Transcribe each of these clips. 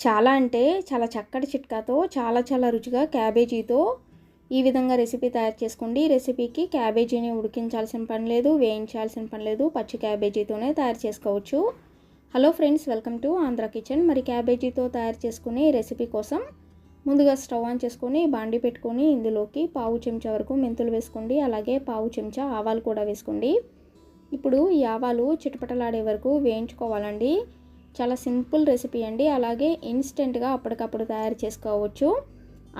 చాలా అంటే చాలా చక్కటి చిట్కాతో చాలా చాలా రుచిగా క్యాబేజీతో ఈ విధంగా రెసిపీ తయారు చేసుకోండి. ఈ రెసిపీకి క్యాబేజీని ఉడికించాల్సిన పని లేదు వేయించాల్సిన పని లేదు పచ్చి క్యాబేజీతోనే తయారు చేసుకోవచ్చు. Hello friends welcome to Andhra kitchen. మరి క్యాబేజీతో తయారు చేసుకునే ఈ రెసిపీ కోసం ముందుగా స్టవ్ ఆన్ చేసుకొని బాండి పెట్టుకొని ఇందులోకి పావు చెంచా వరకు మెంతులు వేసుకోండి. అలాగే పావు చెంచా ఆవాలు కూడా వేసుకోండి. ఇప్పుడు ఈ ఆవాలు చిటపటలాడే వరకు వేయించుకోవాలండి. చాలా సింపుల్ రెసిపీ అండి. అలాగే ఇన్స్టెంట్గా అప్పటికప్పుడు తయారు చేసుకోవచ్చు.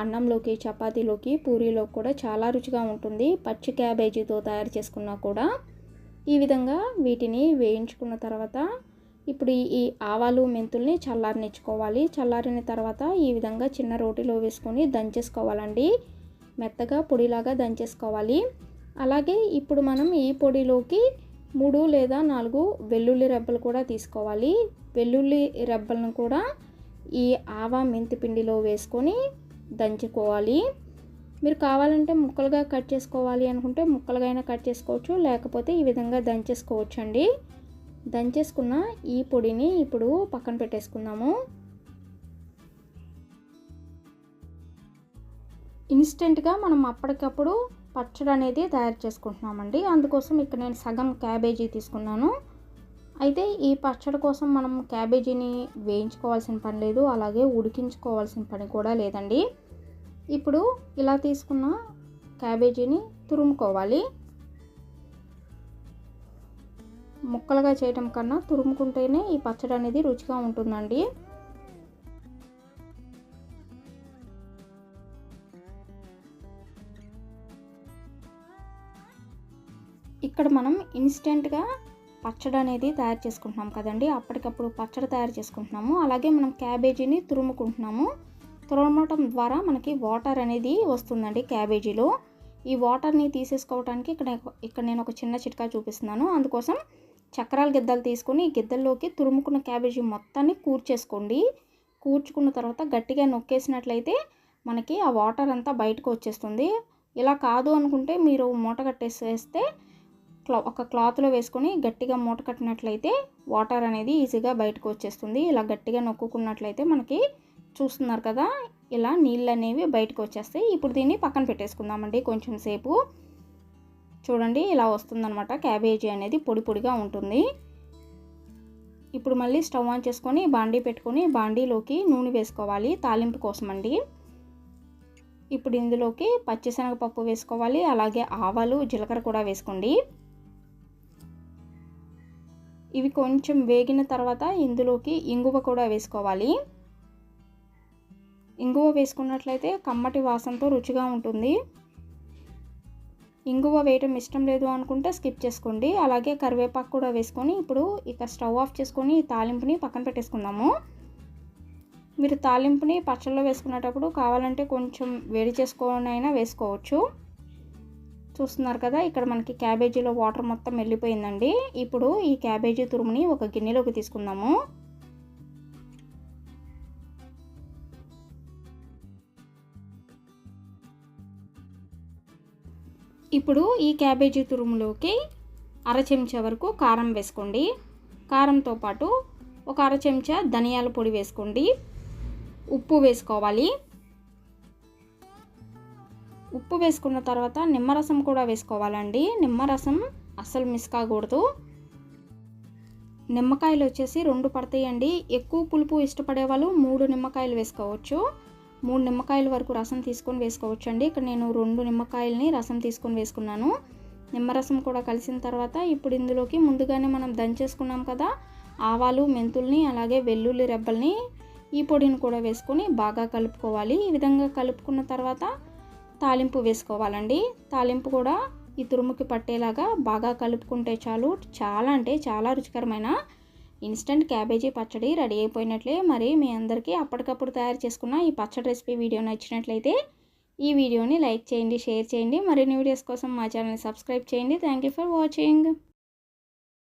అన్నంలోకి చపాతీలోకి పూరీలోకి కూడా చాలా రుచిగా ఉంటుంది. పచ్చి క్యాబేజీతో తయారు చేసుకున్నా కూడా. ఈ విధంగా వీటిని వేయించుకున్న తర్వాత ఇప్పుడు ఈ ఆవాలు మెంతుల్ని చల్లారనిచ్చుకోవాలి. చల్లారిన తర్వాత ఈ విధంగా చిన్న రోటిలో వేసుకొని దంచేసుకోవాలండి. మెత్తగా పొడిలాగా దంచేసుకోవాలి. అలాగే ఇప్పుడు మనం ఈ పొడిలోకి మూడు లేదా నాలుగు వెల్లుల్లి రెబ్బలు కూడా తీసుకోవాలి. వెల్లుల్లి రెబ్బలను కూడా ఈ ఆవా మెంతి పిండిలో వేసుకొని దంచుకోవాలి. మీరు కావాలంటే ముక్కలుగా కట్ చేసుకోవాలి అనుకుంటే ముక్కలుగా అయినా కట్ చేసుకోవచ్చు లేకపోతే ఈ విధంగా దంచేసుకోవచ్చు అండి దంచేసుకున్న ఈ పొడిని ఇప్పుడు పక్కన పెట్టేసుకుందాము. ఇన్స్టెంట్గా మనం అప్పటికప్పుడు పచ్చడి అనేది తయారు చేసుకుంటున్నామండి. అందుకోసం ఇక్కడ నేను సగం క్యాబేజీ తీసుకున్నాను. అయితే ఈ పచ్చడి కోసం మనం క్యాబేజీని వేయించుకోవాల్సిన పని లేదు అలాగే ఉడికించుకోవాల్సిన పని కూడా లేదండి. ఇప్పుడు ఇలా తీసుకున్న క్యాబేజీని తురుముకోవాలి. ముక్కలుగా చేయటం కన్నా తురుముకుంటేనే ఈ పచ్చడి అనేది రుచిగా ఉంటుందండి. ఇక్కడ మనం ఇన్స్టెంట్గా పచ్చడి అనేది తయారు చేసుకుంటున్నాం కదండి. అప్పటికప్పుడు పచ్చడి తయారు చేసుకుంటున్నాము. అలాగే మనం క్యాబేజీని తురుముకుంటున్నాము. తురమటం ద్వారా మనకి వాటర్ అనేది వస్తుందండి క్యాబేజీలో. ఈ వాటర్ని తీసేసుకోవడానికి ఇక్కడ ఇక్కడ నేను ఒక చిన్న చిట్కా చూపిస్తున్నాను. అందుకోసం చక్రాల గిద్దలు తీసుకొని ఈ గిద్దల్లోకి తురుముకున్న క్యాబేజీ మొత్తాన్ని కూర్చేసుకోండి. కూర్చుకున్న తర్వాత గట్టిగా నొక్కేసినట్లయితే మనకి ఆ వాటర్ అంతా బయటకు వచ్చేస్తుంది. ఇలా కాదు అనుకుంటే మీరు మూట కట్టేసేస్తే క్లా ఒక క్లాత్లో వేసుకొని గట్టిగా మూట కట్టినట్లయితే వాటర్ అనేది ఈజీగా బయటకు వచ్చేస్తుంది. ఇలా గట్టిగా నొక్కుకున్నట్లయితే మనకి చూస్తున్నారు కదా ఇలా నీళ్ళు అనేవి బయటకు వచ్చేస్తాయి. ఇప్పుడు దీన్ని పక్కన పెట్టేసుకుందామండి కొంచెం సేపు. చూడండి ఇలా వస్తుందనమాట క్యాబేజీ అనేది పొడి పొడిగా ఉంటుంది. ఇప్పుడు మళ్ళీ స్టవ్ ఆన్ చేసుకొని బాండీ పెట్టుకొని బాండీలోకి నూనె వేసుకోవాలి తాలింపు కోసం అండి. ఇప్పుడు ఇందులోకి పచ్చిశనగపప్పు వేసుకోవాలి అలాగే ఆవాలు జీలకర్ర కూడా వేసుకోండి. ఇవి కొంచెం వేగిన తర్వాత ఇందులోకి ఇంగువ కూడా వేసుకోవాలి. ఇంగువ వేసుకున్నట్లయితే కమ్మటి వాసనతో రుచిగా ఉంటుంది. ఇంగువ వేయటం ఇష్టం లేదు అనుకుంటే స్కిప్ చేసుకోండి. అలాగే కరివేపాకు కూడా వేసుకొని ఇప్పుడు ఇక స్టవ్ ఆఫ్ చేసుకొని ఈ తాలింపుని పక్కన పెట్టేసుకుందాము. మీరు తాలింపుని పచ్చళ్ళలో వేసుకునేటప్పుడు కావాలంటే కొంచెం వేడి చేసుకొని అయినా వేసుకోవచ్చు. చూస్తున్నారు కదా ఇక్కడ మనకి క్యాబేజీలో వాటర్ మొత్తం వెళ్ళిపోయిందండి. ఇప్పుడు ఈ క్యాబేజీ తురుముని ఒక గిన్నెలోకి తీసుకుందాము. ఇప్పుడు ఈ క్యాబేజీ తురుములోకి అర చెంచా వరకు కారం వేసుకోండి. కారంతో పాటు ఒక అర చెంచా ధనియాల పొడి వేసుకోండి. ఉప్పు వేసుకోవాలి. ఉప్పు వేసుకున్న తర్వాత నిమ్మరసం కూడా వేసుకోవాలండి. నిమ్మరసం అస్సలు మిస్ కాకూడదు. నిమ్మకాయలు వచ్చేసి రెండు పడతాయండి. ఎక్కువ పులుపు ఇష్టపడే వాళ్ళు మూడు నిమ్మకాయలు వేసుకోవచ్చు. మూడు నిమ్మకాయల వరకు రసం తీసుకొని వేసుకోవచ్చు అండి ఇక్కడ నేను రెండు నిమ్మకాయలని రసం తీసుకొని వేసుకున్నాను. నిమ్మరసం కూడా కలిసిన తర్వాత ఇప్పుడు ఇందులోకి ముందుగానే మనం దంచేసుకున్నాం కదా ఆవాలు మెంతుల్ని అలాగే వెల్లుల్లి రెబ్బల్ని ఈ పొడిని కూడా వేసుకొని బాగా కలుపుకోవాలి. ఈ విధంగా కలుపుకున్న తర్వాత తాలింపు వేసుకోవాలండి. తాలింపు కూడా ఈ తురుముకి పట్టేలాగా బాగా కలుపుకుంటే చాలు. చాలా అంటే చాలా రుచికరమైన ఇన్స్టెంట్ క్యాబేజీ పచ్చడి రెడీ అయిపోయినట్లే. మరి మీ అందరికీ అప్పటికప్పుడు తయారు చేసుకున్న ఈ పచ్చడి రెసిపీ వీడియో నచ్చినట్లయితే ఈ వీడియోని లైక్ చేయండి షేర్ చేయండి. మరిన్ని వీడియోస్ కోసం మా ఛానల్ని సబ్స్క్రైబ్ చేయండి. Thank you for watching.